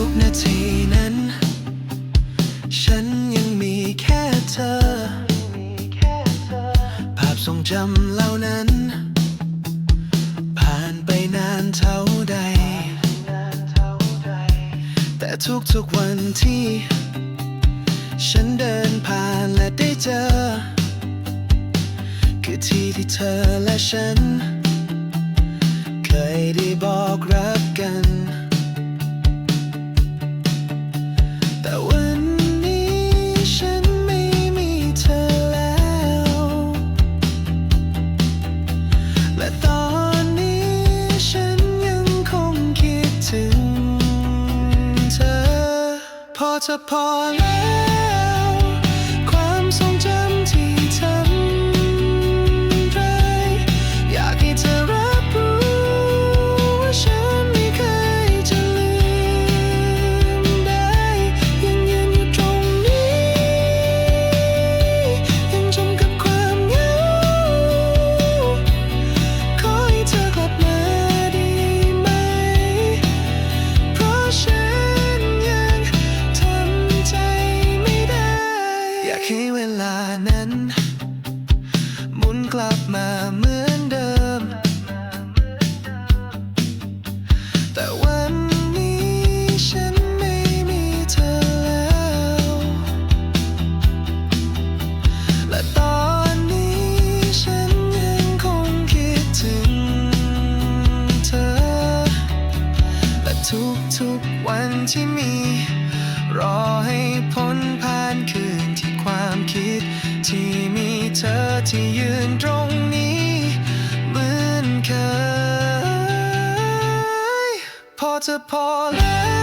ุกนาทีนั้น ฉันยังมีแค่เธอ ภาพทรงจำเหล่านั้น ผ่านไปนานเท่าใด แต่ทุกๆวันที่ ฉันเดินผ่านและได้เจอ คือที่ที่เธอและฉัน พอ กลับมาเหมือนเดิม แต่วันนี้ฉันไม่มีเธอแล้ว และตอนนี้ฉันยังคงคิดถึงเธอ และทุกๆวันที่มี รอให้พ้นผ่านคืนที่ความคิดที่มี ที่ยืนตรงนี้เหมือนเคยพอจะพอแล้ว